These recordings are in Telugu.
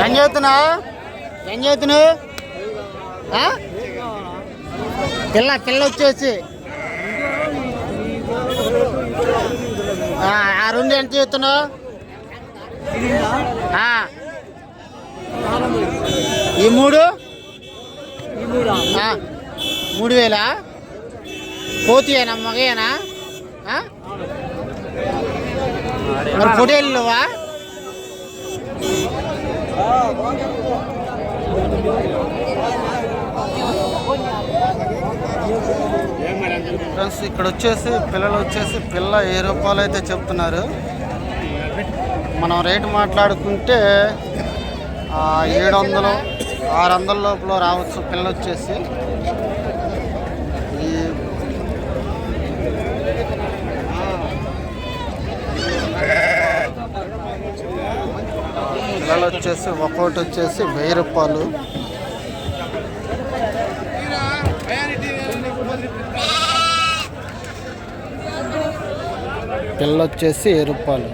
ఏం చదువుతున్నావు ఏం చదువుతున్నావు పిల్ల పిల్ల వచ్చేసి. ఆ, రెండు ఎంత చేస్తున్నావు ఈ మూడు? మూడు వేలా? పోతీయేనా మగయేనా ఆ? మరి పొడేళ్ళువా ఫ్రెండ్స్ ఇక్కడ వచ్చేసి పిల్లలు వచ్చేసి పిల్ల ఏ రూపాయలు అయితే చెప్తున్నారు. మనం రేటు మాట్లాడుకుంటే ఏడు వందలు ఆరు వందల లోపల రావచ్చు పిల్ల వచ్చేసి. ఈ పిల్లలు వచ్చేసి ఒకటి వచ్చేసి వెయ్యి రూపాయలు. పిల్ల వచ్చేసి వెయ్యి రూపాయలు.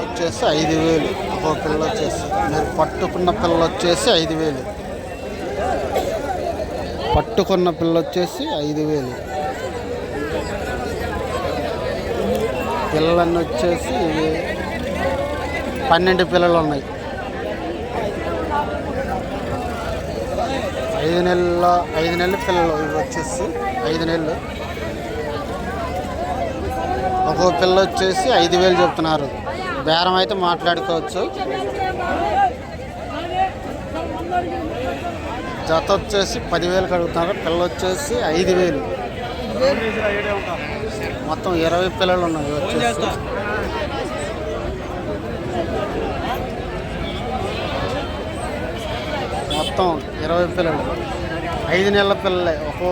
వచ్చేసి ఐదు వేలు. ఒక్కో పిల్ల వచ్చేసి మీరు పట్టుకున్న పిల్ల వచ్చేసి ఐదు వేలు. పట్టుకున్న పిల్ల వచ్చేసి ఐదు వేలు. పిల్లలన్నీ వచ్చేసి పన్నెండు పిల్లలు ఉన్నాయి. ఐదు నెలల ఐదు నెలల పిల్లలు ఇవి వచ్చేసి ఐదు నెలలు. ఒక్కో పిల్ల వచ్చేసి ఐదు వేలు చెప్తున్నారు. బేరం అయితే మాట్లాడుకోవచ్చు. జత వచ్చేసి పదివేలు కడుగుతున్నారు. పిల్ల వచ్చేసి ఐదు వేలు. మొత్తం ఇరవై పిల్లలు ఉన్నాయి వచ్చేసి మొత్తం ఇరవై పిల్లలు. ఐదు నెలల పిల్లలే. ఒక్కో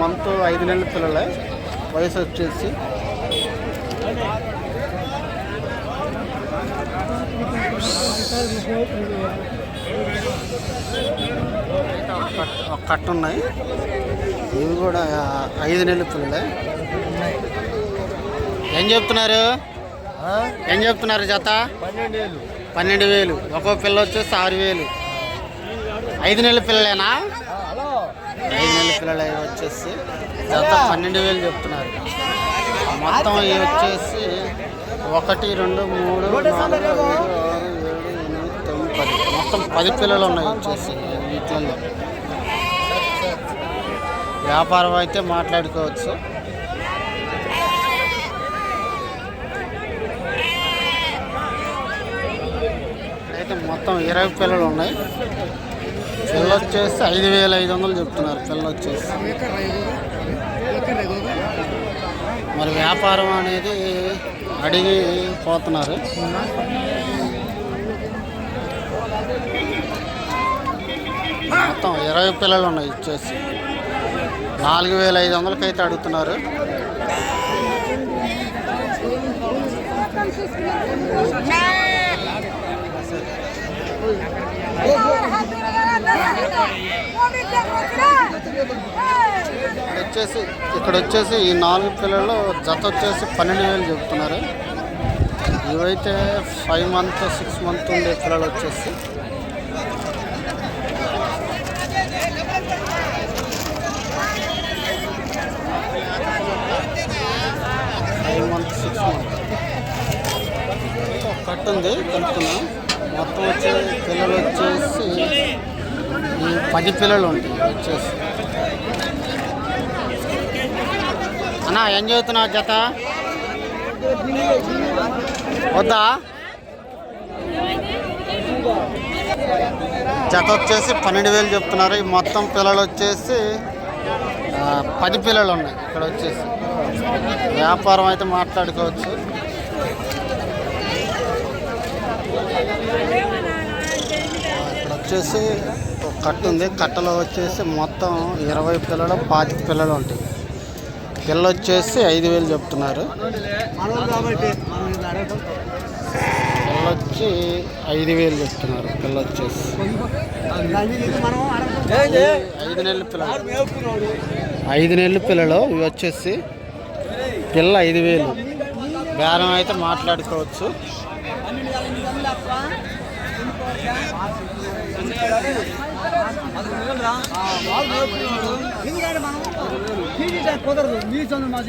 మంత్ ఐదు నెలల పిల్లలే. వయసు వచ్చేసి ఒక ఒక కట్ట ఉన్నాయి. ఇవి కూడా ఐదు నెలల పిల్లలే. ఏం చెప్తున్నారు? ఏం చెప్తున్నారు జత? పన్నెండు వేలు. ఒక్కో పిల్ల వచ్చేసి ఆరు వేలు. ఐదు నెలల పిల్లలేనా? ఐదు నెలల పిల్లలు వచ్చేసి జత పన్నెండు వేలు చెప్తున్నారు. మొత్తం ఇవి వచ్చేసి ఒకటి రెండు మూడు నాలుగు ఐదు ఆరు ఏడు ఎనిమిది తొమ్మిది పది. మొత్తం పది పిల్లలు ఉన్నాయి వచ్చేసి వీటిల్లో. వ్యాపారం అయితే మాట్లాడుకోవచ్చు. అయితే మొత్తం ఇరవై పిల్లలు ఉన్నాయి. పిల్ల వచ్చేసి ఐదు వేల ఐదు వందలు చెప్తున్నారు పిల్ల వచ్చేసి మరి వ్యాపారం అనేది అడిగి పోతున్నారు. మొత్తం ఇరవై పిల్లలు ఉన్నాయి ఇచ్చేసి. నాలుగు వేల ఐదు వందలకి అయితే అడుగుతున్నారు. వచ్చేసి ఇక్కడ వచ్చేసి ఈ నాలుగు పిల్లలు జత వచ్చేసి పన్నెండు వేలు చెబుతున్నారు. ఇవైతే ఫైవ్ మంత్ సిక్స్ మంత్ ఉండే పిల్లలు వచ్చేసి ఫైవ్ మంత్ సిక్స్ మంత్ ఒక కట్ట ఉంది కలుపుతున్నా మొత్తం వచ్చే పిల్లలు వచ్చేసి ఈ పది పిల్లలు ఉంటాయి వచ్చేసి. అన్నా ఏం చదువుతున్నా జత? వద్దా? జత వచ్చేసి పన్నెండు వేలు చెప్తున్నారు. ఈ మొత్తం పిల్లలు వచ్చేసి పది పిల్లలు ఉన్నాయి. ఇక్కడ వచ్చేసి. వ్యాపారం అయితే మాట్లాడుకోవచ్చు. వచ్చేసి ఒక కట్ట ఉంది కట్టలో వచ్చేసి మొత్తం ఇరవై పిల్లలు పాతిక పిల్లలు ఉంటాయి. పిల్ల వచ్చేసి ఐదు వేలు చెప్తున్నారు. మనోళ్ళు పిల్ల వచ్చి ఐదు వేలు చెప్తున్నారు. పిల్ల వచ్చేసి ఐదు నెలల పిల్లలు. ఐదు నెలల పిల్లలు ఇవి వచ్చేసి పిల్ల ఐదు వేలు. బేరం అయితే మాట్లాడుకోవచ్చు. కుదరదు. మీ సొంత మా